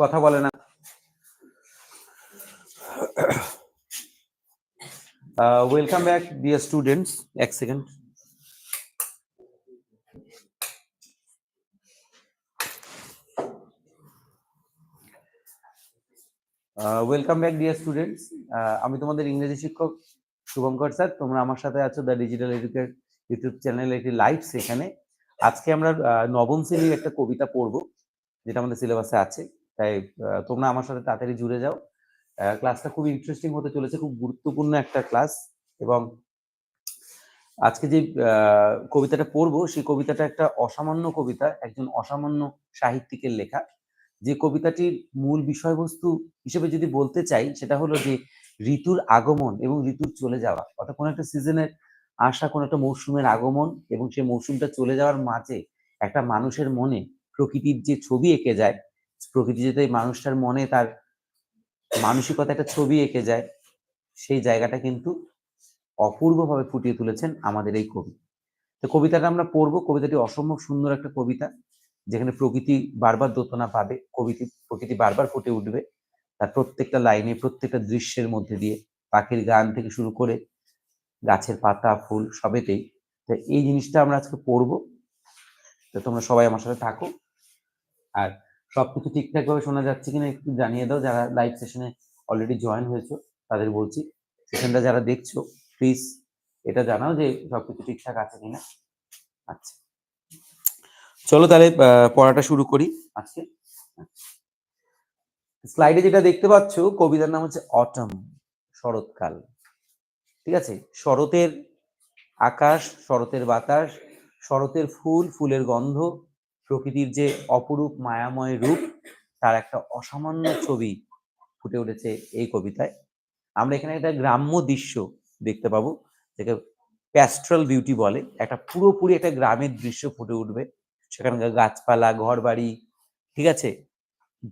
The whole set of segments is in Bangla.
কথা বলে না। ওয়েলকাম ব্যাক ডিয়ার স্টুডেন্টস এক second welcome back dear students আমি তোমাদের ইংরেজি শিক্ষক শুভঙ্কর স্যার। তোমরা আমার সাথে আছো দ্য ডিজিটাল এডুকেট ইউটিউব চ্যানেলে একটি লাইভ সেখানে। আজকে আমরা নবম শ্রেণির একটা কবিতা পড়ব, যেটা আমাদের সিলেবাসে আছে। তাই তোমরা আমার সাথে তাড়াতাড়ি জুড়ে যাও। ক্লাসটা খুব ইন্টারেস্টিং হতে চলেছে, খুব গুরুত্বপূর্ণ একটা ক্লাস এবং আজকে যে কবিতাটা পড়ব, সেই কবিতাটা একটা অসামান্য কবিতা, একজন অসামান্য সাহিত্যিকের লেখা। যে কবিতাটির মূল বিষয়বস্তু হিসেবে যদি বলতে চাই, সেটা হলো যে ঋতুর আগমন এবং ঋতুর চলে যাওয়া। অর্থাৎ কোনো একটা সিজনের আসা, কোনো একটা মৌসুমের আগমন এবং সেই মৌসুমটা চলে যাওয়ার মাঝে একটা মানুষের মনে প্রকৃতির যে ছবি এঁকে যায় প্রকৃতি যদি মানুষটার মনে তার মানসিকতা একটা ছবি এঁকে যায়, সেই জায়গাটা কিন্তু অপূর্বভাবে ফুটিয়ে তুলেছেন আমাদের এই কবি। তো কবিতাটা আমরা পড়ব, কবিতাটি অসম্ভব সুন্দর একটা কবিতা, যেখানে প্রকৃতি বারবার দোতনা পাবে, কবিতি, প্রকৃতি বারবার ফুটে উঠবে, তার প্রত্যেকটা লাইনে, প্রত্যেকটা দৃশ্যের মধ্যে দিয়ে পাখির গান থেকে শুরু করে গাছের পাতা, ফুল সবেতেই। তো এই জিনিসটা আমরা আজকে পড়ব। তো তোমরা সবাই আমার সাথে থাকো। আর সবকিছু ঠিকঠাক ভাবে শোনা যাচ্ছে কিনা একটু জানিয়ে দাও, যারা লাইভ সেশনে অলরেডি জয়েন হয়েছো, তাদের বলছি সেশনটা যারা দেখছ প্লিজ এটা জানাও যে সবকিছু ঠিকঠাক আছে কিনা। আচ্ছা। চলো তাহলে পড়াটা শুরু করি আজকে। স্লাইডে যেটা দেখতে পাচ্ছ, কবিতার নাম হচ্ছে অটম শরৎকাল। ঠিক আছে? শরতের আকাশ, শরতের বাতাস, শরতের ফুল, ফুলের গন্ধ প্রকৃতির যে অপরূপ মায়াময় রূপ, তার একটা অসামান্য ছবি ফুটে উঠেছে এই কবিতায়। আমরা এখানে একটা গ্রাম্য দৃশ্য দেখতে পাবো যেটা প্যাস্ট্রাল বিউটি বলে। একটা পুরোপুরি একটা গ্রামের দৃশ্য ফুটে উঠবে। সেখানকার গাছপালা ঘর বাড়ি ঠিক আছে?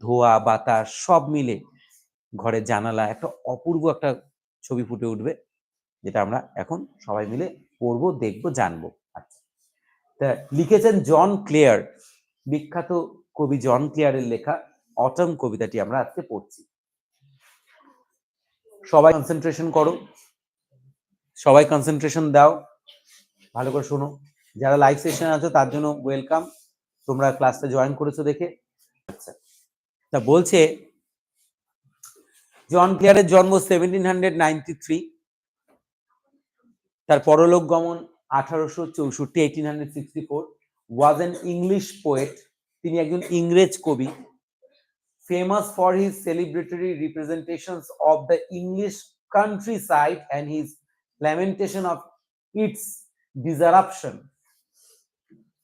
ধোয়া, বাতাস, সব মিলে ঘরের জানালা, একটা অপূর্ব একটা ছবি ফুটে উঠবে, যেটা আমরা এখন সবাই মিলে পড়ব, দেখব, জানব। আচ্ছা। তা লিখেছেন জন ক্লেয়ার। বিখ্যাত কবি জন ক্লেয়ারের লেখা অটম কবিতাটি আমরা আজকে পড়ছি। সবাই কনসেন্ট্রেশন করো। সবাই কনসেন্ট্রেশন দাও। ভালো করে শোনো। যারা লাইভ সেশন আছো, তার জন্য ওয়েলকাম তোমরা ক্লাসটা জয়েন করেছ দেখে। আচ্ছা। তা বলছে, জন ক্লিয়ারের জন্ম সেভেন্টিন হান্ড্রেড নাইনটি থ্রি তার পরলোক গমন আঠারোশো চৌষট্টি eighteen hundred sixty four was an English poet তিনি একজন ইংরেজ কবি famous for his celebratory representations of the English countryside and his lamentation of its disruption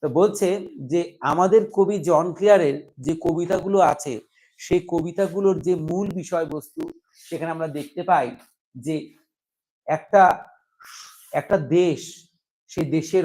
তো বলছে যে, আমাদের কবি জন ক্লিয়ারের যে কবিতাগুলো আছে, সেই কবিতাগুলোর যে মূল বিষয়বস্তু, সেখানে আমরা দেখতে পাই যে একটা একটা দেশ সেই দেশের